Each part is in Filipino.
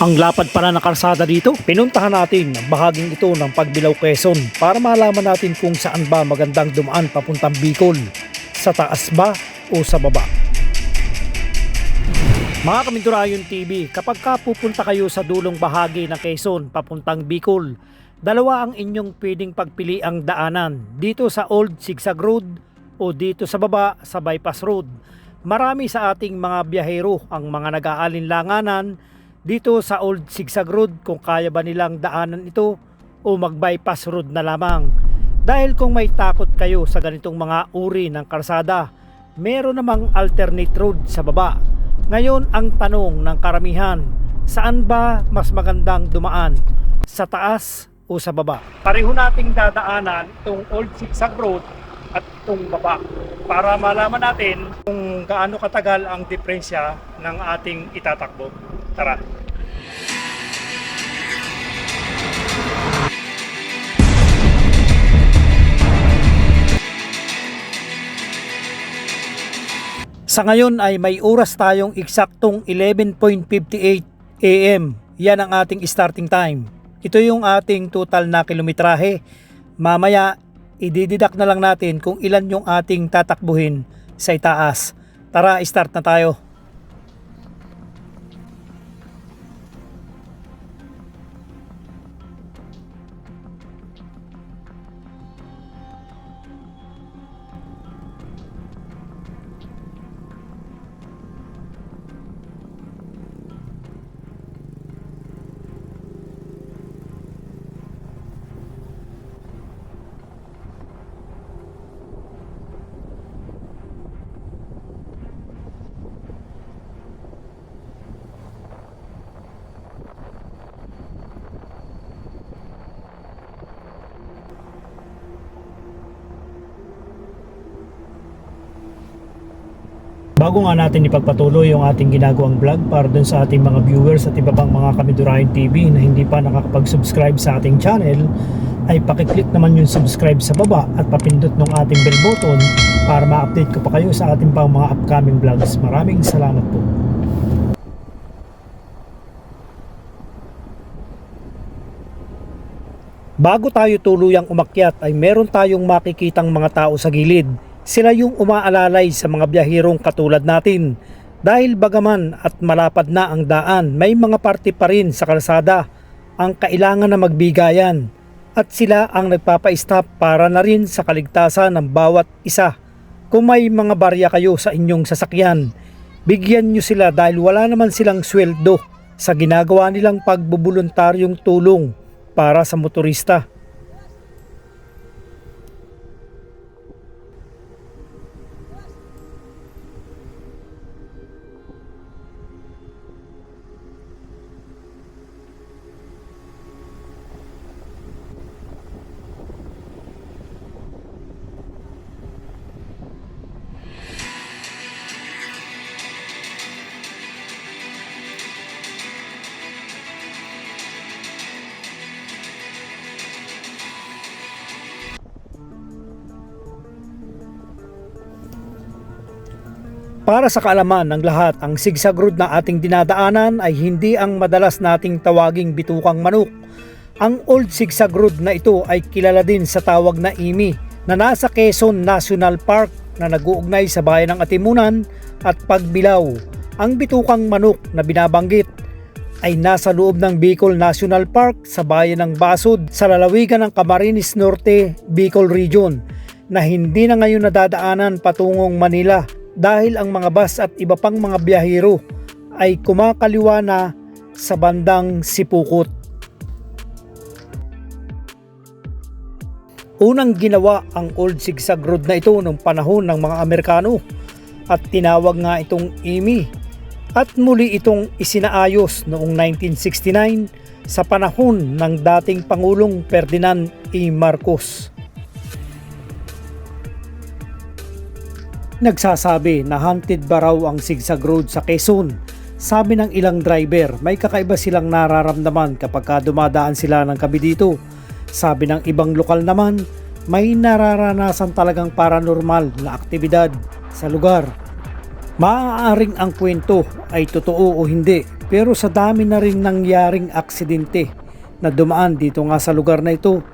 Ang lapad pala ng karsada dito. Pinuntahan natin ang bahaging ito ng Pagbilao Quezon para malaman natin kung saan ba magandang dumaan papuntang Bicol. Sa taas ba o sa baba? Mga Kaminturayon TV, kapag ka pupunta kayo sa dulong bahagi ng Quezon papuntang Bicol, dalawa ang inyong pwedeng pagpiliang daanan dito sa Old Sigsag Road o dito sa baba sa Bypass Road. Marami sa ating mga biyahero ang mga nag-aalinlanganan dito sa Old Sigsag Road kung kaya ba nilang daanan ito o mag-bypass road na lamang. Dahil kung may takot kayo sa ganitong mga uri ng karsada, meron namang alternate road sa baba. Ngayon ang tanong ng karamihan, saan ba mas magandang dumaan? Sa taas o sa baba? Pareho nating dadaanan itong Old Sigsag Road at itong baba para malaman natin kung gaano katagal ang diferensya ng ating itatakbo. Tara! Sa ngayon ay may oras tayong eksaktong 11.58 AM. Yan ang ating starting time. Ito yung ating total na kilometrahe. Mamaya, idididak na lang natin kung ilan yung ating tatakbuhin sa itaas. Tara, start na tayo. Bago nga natin ipagpatuloy yung ating ginagawang vlog para dun sa ating mga viewers at iba pang mga Kamidurahin TV na hindi pa nakakapag-subscribe sa ating channel, ay pakiclick naman yung subscribe sa baba at papindot ng ating bell button para ma-update ko pa kayo sa ating pang mga upcoming vlogs. Maraming salamat po. Bago tayo tuluyang umakyat ay meron tayong makikitang mga tao sa gilid. Sila yung umaalalay sa mga biyahirong katulad natin. Dahil bagaman at malapad na ang daan, may mga parte pa rin sa kalsada ang kailangan na magbigayan. At sila ang nagpapa-stop para na rin sa kaligtasan ng bawat isa. Kung may mga barya kayo sa inyong sasakyan, bigyan nyo sila dahil wala naman silang sweldo sa ginagawa nilang pagbubuluntaryong tulong para sa motorista. Para sa kaalaman ng lahat, ang sigsag road na ating dinadaanan ay hindi ang madalas nating tawaging bitukang manok. Ang Old Sigsag Road na ito ay kilala din sa tawag na IMI na nasa Quezon National Park na nag-uugnay sa bayan ng Atimunan at Pagbilao. Ang bitukang manok na binabanggit ay nasa loob ng Bicol National Park sa bayan ng Basod sa lalawigan ng Camarines Norte, Bicol Region na hindi na ngayon nadadaanan patungong Manila dahil ang mga bus at iba pang mga biyahero ay kumakaliwa na sa bandang Sipukot. Unang ginawa ang Old Sigsag Road na ito noong panahon ng mga Amerikano at tinawag nga itong IMI at muli itong isinaayos noong 1969 sa panahon ng dating Pangulong Ferdinand E. Marcos. Nagsasabi na haunted ba raw ang Sigsag Road sa Quezon. Sabi ng ilang driver, may kakaiba silang nararamdaman kapag ka dumadaan sila ng gabi dito. Sabi ng ibang lokal naman, may nararanasan talagang paranormal na aktibidad sa lugar. Maaaring ang kwento ay totoo o hindi, Pero sa dami na rin nangyaring aksidente na dumaan dito nga sa lugar na ito,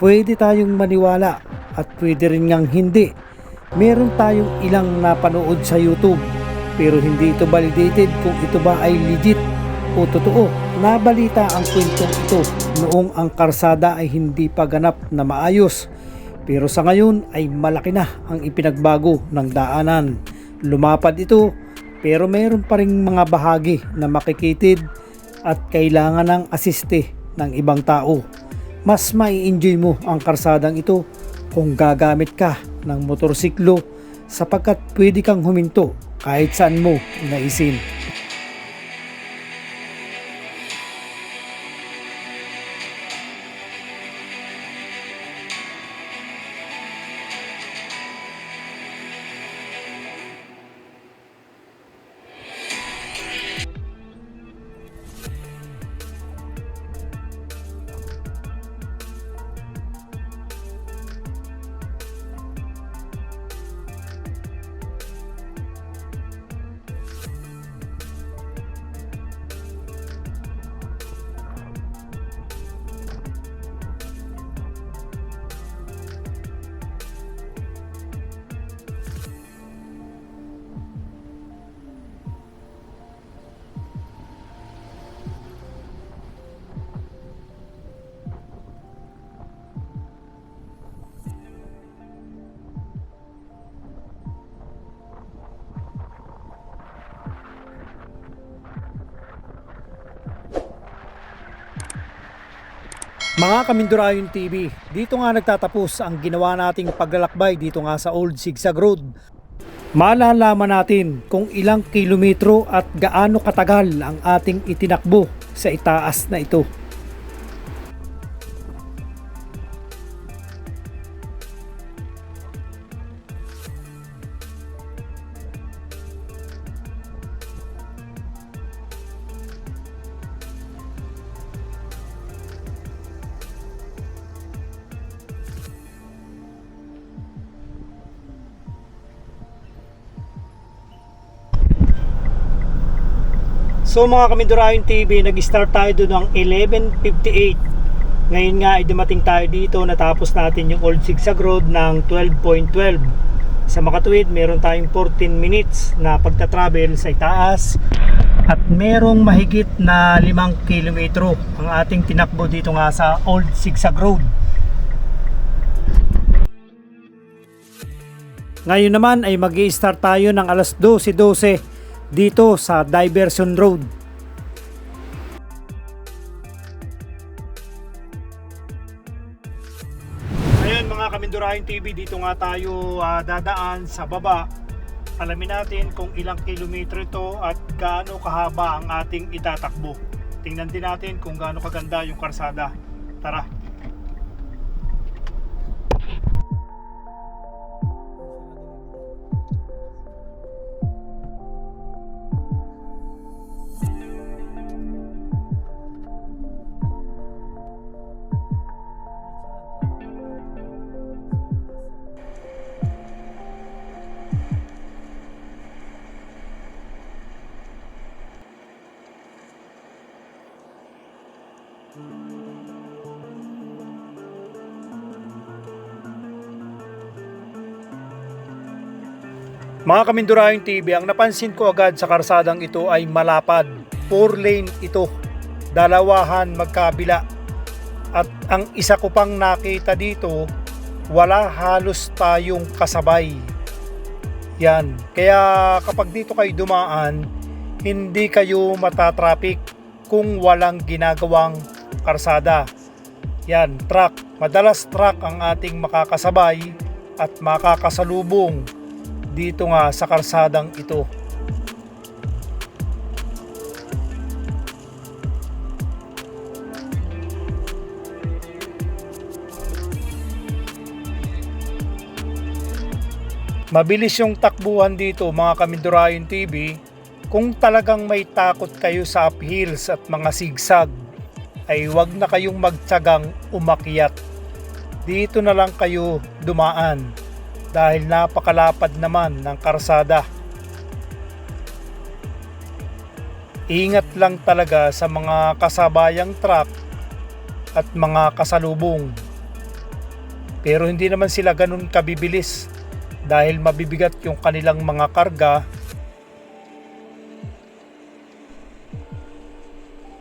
pwede tayong maniwala at pwede rin ngang hindi. Meron tayong ilang napanood sa YouTube pero hindi ito validated kung ito ba ay legit o totoo. Nabalita ang kwentong ito noong ang karsada ay hindi pa ganap na maayos. Pero sa ngayon ay malaki na ang ipinagbago ng daanan. Lumapad ito pero meron pa ring mga bahagi na makikitid at kailangan ng asiste ng ibang tao. Mas mai-enjoy mo ang karsadang ito kung gagamit ka ng motorsiklo sapagkat pwede kang huminto kahit saan mo naisin. Mga Kamindurayon TV, dito nga nagtatapos ang ginawa nating paglalakbay dito nga sa Old Sigsag Road. Malalaman natin kung ilang kilometro at gaano katagal ang ating itinakbo sa itaas na ito. So mga Kamindurayon TV, nag-start tayo doon ng 11.58. Ngayon nga ay dumating tayo dito, natapos natin yung Old Sigsag Road ng 12.12. Sa Makatuwid, meron tayong 14 minutes na pagta-travel sa itaas. At merong mahigit na 5 kilometro ang ating tinakbo dito nga sa Old Sigsag Road. Ngayon naman ay mag start tayo ng alas 12.12 dito sa Diversion Road. Ayun mga Kamindurahin TV, dito nga tayo ah, dadaan sa baba. Alamin natin kung ilang kilometro ito at gaano kahaba ang ating itatakbo. Tingnan din natin kung gaano kaganda yung karsada. Tara! Mga Kamindurahing TV, ang napansin ko agad sa karsadang ito ay malapad. 4 lane ito. Dalawahan magkabila. At ang isa ko pang nakita dito, wala halos tayong kasabay. Yan. Kaya kapag dito kayo dumaan, hindi kayo matatraffic kung walang ginagawang karsada. Yan, truck. Madalas truck ang ating makakasabay at makakasalubong dito nga sa karsadang ito. Mabilis yung takbuhan dito mga Kamindurayon TV kung talagang may takot kayo sa uphills at mga sigsag ay wag na kayong magtsagang umakyat. Dito na lang kayo dumaan dahil napakalapad naman ng karsada. Ingat lang talaga sa mga kasabayang truck at mga kasalubong. Pero hindi naman sila ganun kabibilis dahil mabibigat yung kanilang mga karga.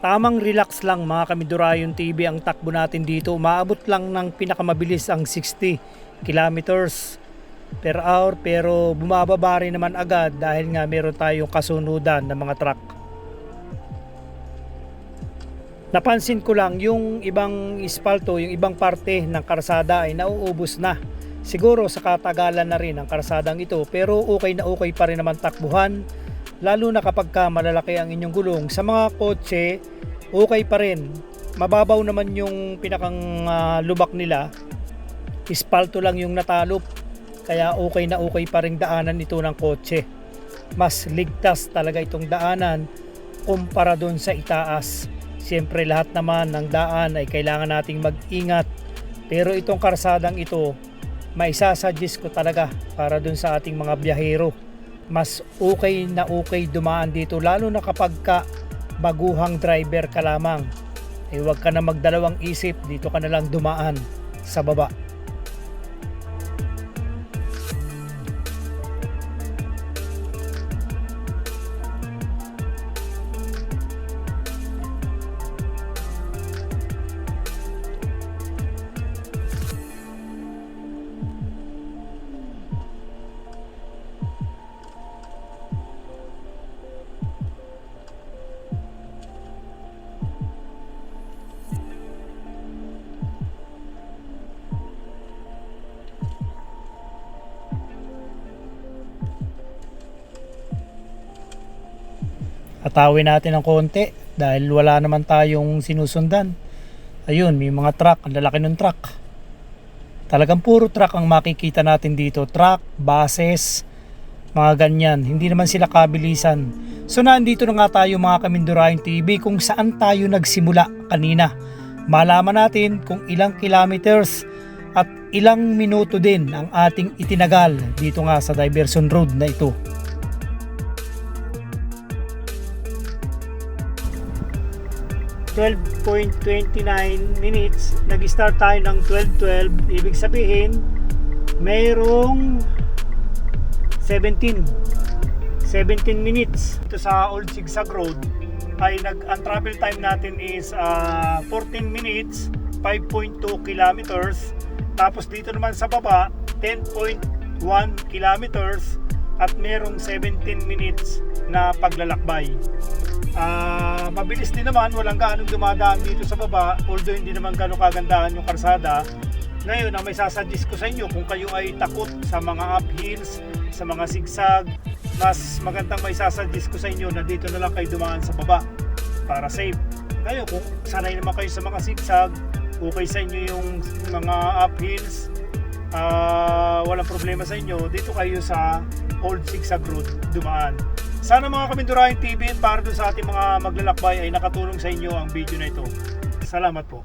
Tamang relax lang mga Kamidurayon TV ang takbo natin dito. Maabot lang ng pinakamabilis ang 60 kilometers per hour pero bumababa rin naman agad dahil nga meron tayong kasunudan ng mga truck. Napansin ko lang yung ibang ispalto, yung ibang parte ng karsada ay nauubos na. Siguro sa katagalan na rin ang karsadang ito pero okay na okay pa rin naman takbuhan lalo na kapag ka malalaki ang inyong gulong. Sa mga kotse, okay pa rin. Mababaw naman yung pinakang ah, lubak nila. Ispalto lang yung natalop. Kaya okay na okay pa rin daanan ito ng kotse. Mas ligtas talaga itong daanan kumpara doon sa itaas. Siyempre lahat naman ng daan ay kailangan nating mag-ingat. Pero itong karsadang ito, maisasuggest ko talaga para doon sa ating mga biyahero. Mas okay na okay dumaan dito lalo na kapag ka baguhang driver ka lamang. Eh huwag ka na magdalawang isip, dito ka na lang dumaan sa baba. Atawin natin ng konti dahil wala naman tayong sinusundan. Ayun, may mga truck, ang lalaki ng truck. Talagang puro truck ang makikita natin dito. Truck, buses, mga ganyan. Hindi naman sila kabilisan. So nandito na nga tayo mga Kamindurahin TV kung saan tayo nagsimula kanina. Malaman natin kung ilang kilometers at ilang minuto din ang ating itinagal dito nga sa diversion road na ito. .29 minutes nag-start tayo ng 12.12 ibig sabihin mayroong 17 17 minutes ito sa Old Zigzag Road. Ay nag ang travel time natin is ah, 14 minutes 5.2 kilometers. Tapos dito naman sa baba 10.1 kilometers at merong 17 minutes na paglalakbay Ah, mabilis din naman, walang gaanong dumadaan dito sa baba, although hindi naman gano'ng kagandahan yung karsada. Ngayon, ang may sasuggest ko sa inyo, kung kayo ay takot sa mga uphills, sa mga sigsag, mas magandang may sasuggest ko sa inyo na dito na lang kayo dumaan sa baba para safe. Kayo, kung sanay naman kayo sa mga sigsag, okay sa inyo yung mga uphills, ah, walang problema sa inyo, dito kayo sa Old Sigsag Road dumaan. Sana mga Kamindurahin TV para sa ating mga maglalakbay ay nakatulong sa inyo ang video na ito. Salamat po.